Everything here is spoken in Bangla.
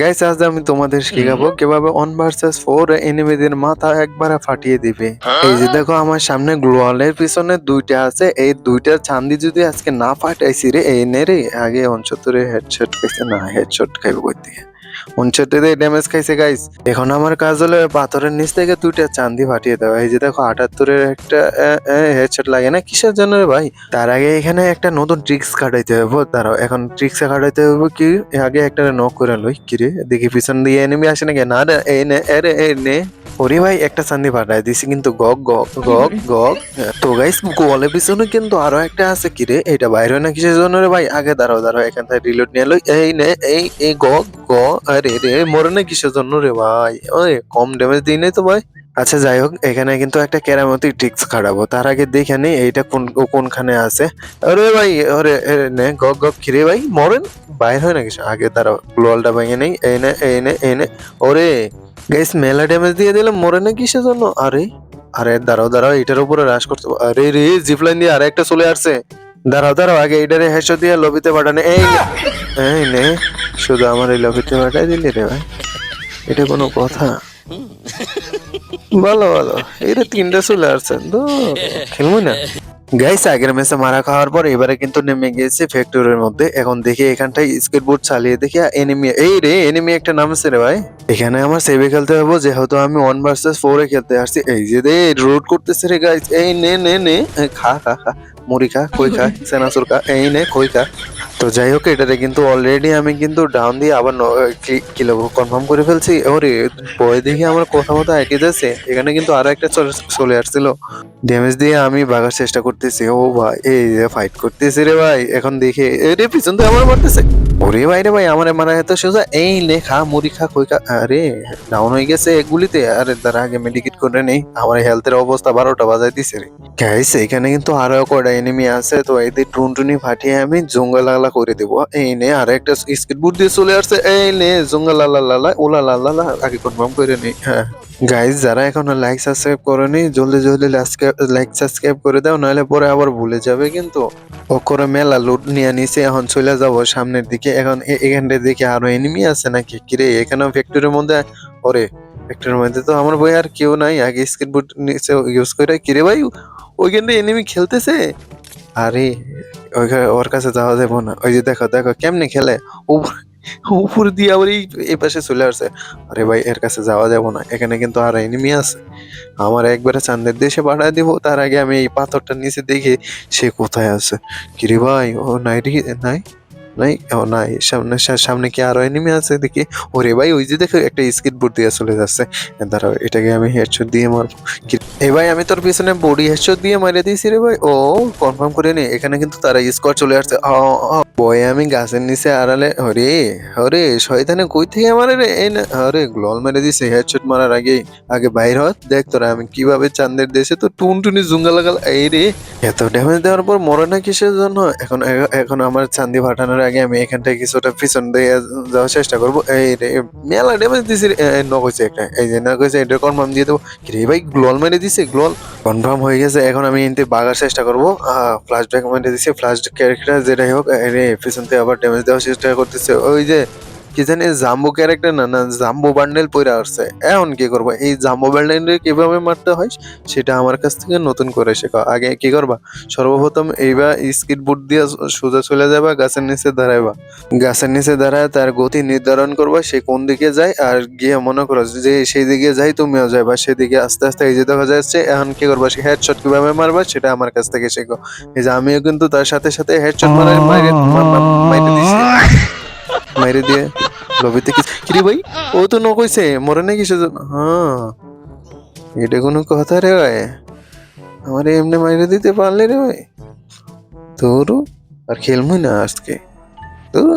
গাইস আজ আমি তোমাদের শেখাবো কীভাবে ওয়ান ভার্সেস ফোর এনিমিদের মাথা একবারে ফাটিয়ে দিবে। এই যে দেখো আমার সামনে গ্লোয়ালের পিছনে দুইটা আছে। এই দুইটা চান্দি যদি আজকে না ফাটাইছি রে এই নে রে আগে অঞ্চতরে হেডশট খাইছে না হেডশট খাইবো কই থেকে? অঞ্চতে ড্যামেজ খাইছে গাইস এখন আমার কাজ হলো পাথরের নিচ থেকে দুইটা চান্দি ফাটিয়ে দেওয়া। এই যে দেখো, আটাত্তরের একটা হেডশট লাগে না? কিসের জন্য রে ভাই? তার আগে এখানে একটা নতুন ট্রিক্স কাটাইতে হবে দাঁড়াও। এখন ট্রিক্স কাটাইতে হবে কি? আগে একটা নক করে লই কিরে দেখি, পিছন দিয়ে এনিমি আসে নাকি? না রে এই নে রে এই নে। ওরে ভাই, একটা চান্দি ফাটাই দিছি কিন্তু গগ গগ গগ গগ তো গাইস গোয়ালের পিছনে কিন্তু আরও একটা আছে কিরে, এটা বাইরে হয় না কিসের জন্য রে ভাই? আগে দাঁড়াও দাঁড়াও, এখান থেকে রিলোড নিয়ে লই এই নে, এই এই গগ গ আরে রে, মরে না কিসের জন্য রে ভাই? ওই, কম ড্যামেজ দিই নাই তো ভাই। আচ্ছা যাই হোক, এখানে কিন্তু একটা কেরামতি ট্রিক্স খাটাবো। তার আগে দেখে নেই এইটা কোন, কোনখানে আছে। আরে ভাই এ, নে গগ গগ খিরে ভাই, মরেন? বাইর হয় না কিছু আগে দাঁড়াও গ্লোয়ালটা ভেঙে নেই। এই নে এই নে এই নে, ওরে গাইস মেলা ড্যামেজ দিয়ে দিলাম মরে না কিসের জন্য? আরে আরে দাঁড়াও দাঁড়াও এটার উপরে রাশ করতে আরে রে জিপলাইন দিয়ে আরেকটা চলে আসছে। দাঁড়াও দাঁড়াও, আগে এইটারে হেসো দিয়ে লবিতে পাঠানে। এই এই নে, শুধু আমার এই লবিতে পাঠাই দিলি রে ভাই। এটা কোনো কথা। ভালো ভালো এটা তিনটা চলে আসছে। তো খেলব না। গাইস আগের ম্যাচে মারা খাওয়ার পর এবারে কিন্তু নেমে গিয়েছে ফ্যাক্টরির মধ্যে। এখন দেখি এখানটায় স্কেটবোর্ড চালিয়ে দেখি এনিমি এই রে এনিমি একটা নামছে রে ভাই। এখানে আমার সেভে খেলতে হবে যেহেতু আমি ওয়ান ভার্সেস ফোরে খেলতে আসছি। এই যে রে রোড করতেছে রে গাইস এই নে নে নে। খা খা খা। মুড়ি খা কই খা সেনাসুর খা। এই নে কই খা। তো যাই হোক, এটাতে কিন্তু অলরেডি আমি কিন্তু ডাউন দিয়ে আবার কিলো কনফার্ম করে ফেলছি। ওরে বয় দেখি আমার কথা মতো একই যাচ্ছে। এখানে কিন্তু আরও একটা চলে- আসছিল। ড্যামেজ দিয়ে আমি ভাগার চেষ্টা করতেছি। ও ভাই, এই যে ফাইট করতেছি রে ভাই। এখন দেখে রে পিছন থেকে আমার মারতেছে। ওরে ভাই রে ভাই, আমার মারা এত সোজা। এই নে, খা, মুড়ি খা কই আরে ডাউন হয়ে গেছে এক আরে তার আগে মেডিকেট করে নেই। আমার হেলথের অবস্থা বারোটা বাজাই দিছে রে। গাইস এখানে কিন্তু আরও কয়টা এনিমি আছে। তো এদের টুনটুনি ফাটিয়ে আমি জঙ্গল লালা করে দেবো। এই নে আর একটা স্কেটবোর্ড দিয়ে চলে আসছে। এই নে জঙ্গল লালা লালা ওলা লালা লালা আগে কনফার্ম করে নেই হ্যাঁ। গাইস যারা এখনও লাইক সাবস্ক্রাইব করেনি, জলদি জলদি লাইক সাবস্ক্রাইব করে দাও, নাহলে পরে আবার ভুলে যাবে কিন্তু। ও করে মেলা লুট নিয়ে নিছে, এখন চলে যাব সামনের দিকে। এখন এখানটা দেখে আরও এনিমি আছে নাকি? কিরে, এখানেও ফ্যাক্টরির মধ্যে, ওরে ফ্যাক্টরির মধ্যে তো আমার বই আর কেউ নাই। আগে স্কেটবোর্ড নিচে ইউজ করে কিরে ভাই ওইখানটা এনিমি খেলতেছে? আরে ওর কাছে যাওয়া যাব না ওই যে দেখো দেখো কেমনে খেলে। উপর দিয়ে আবার এই পাশে চলে আসছে আরে ভাই, এর কাছে যাওয়া যাব না এখানে কিন্তু আর এনিমি আছে। আমার একবারে চান্দের দেশে পাঠায় দিব। তার আগে আমি এই পাথরটা নিচে দেখি সে কোথায় আছে। কিরে ভাই, ও নাই নাই? নাই? ও নাই, সামনে সামনে কি আরও এনিমি আছে দেখি? ওরে ভাই, ওই যে দেখো একটা স্কিট বোর্ড দিয়ে চলে যাচ্ছে। দাঁড়াও, এটাকে আমি হেডশট দিয়ে মারবো। এ ভাই, আমি তোর পিছনে বডি হেডশট দিয়ে মারিয়ে দিয়েছি রে ভাই। ও কনফার্ম করে নে, এখানে কিন্তু তারা স্কোয়াড চলে আসছে। বয় আমি গাছের নিচে আড়ালে ওরে ওরে শয়তানে কই থেকে মারে রে? এই না আরে গ্লল মেরে দিছে হেডশট মারার আগে আগে বাইর হত দেখ তোরা আমি কীভাবে চাঁদের দেশে তো টুনটুনি জুঙ্গা লাগাল। এই রে, এত ড্যামেজ দেওয়ার পর মরে না কিসের জন্য? এখন এখন আমার চান্দি ফাটানোর আগে আমি এখানটায় কিছুটা পিছন দিয়ে যাওয়ার চেষ্টা করব। এই রে, মেলা ড্যামেজ দিছি রে। ন কইছে একটা। এই যে না কইছে এটা কনফার্ম দিয়ে দেবো। রে ভাই, গ্লোল মেরে দিছে, গ্লোল? কনফার্ম হয়ে গেছে, এখন আমি এনতে বাগার চেষ্টা করব। ফ্লাশ ব্যাক মেরে দিছে ফ্লাশ ক্যারেক্টার যেটাই হোক রে পিছন থেকে আবার ড্যামেজ দেওয়ার চেষ্টা করতেছে। ওই যে কি জানি জাম্বু ক্যারেক্টার না না জাম্বু বান্ডেল পইরা আসছে। এখন কি করব? এই জাম্বু বান্ডেল কীভাবে মারতে হয় সেটা আমার কাছ থেকে নতুন করে শেখা। আগে কি করবা? সর্বপ্রথম এইবার স্কিট বুট দিয়ে সোজা চলে যাবা গাছের নিচে দাঁড়াইবা। গাছের নিচে দাঁড়ায় তার গতি নির্ধারণ করবা সে কোন দিকে যায় আর গিয়ে মনে করো যে সেই দিকে যাই তুমিও যাইবা। সেদিকে আস্তে আস্তে এই যে দেখা যাচ্ছে এখন কি করবা? সে হেডশট কীভাবে মারবা সেটা আমার কাছ থেকে শেখো। এই যে আমিও কিন্তু তার সাথে সাথে হেডশট মারা মাইরে মাইরে দিছি। মাইরে দিয়ে লবিতে কিরে ভাই? ও তো ন কইছে, মরে না কিছু হ্যাঁ। এটা কোনো কথা রে ভাই। আমার এমনি মাইরে দিতে পারলে রে ভাই। তোর আর খেলবই না আজকে। তোর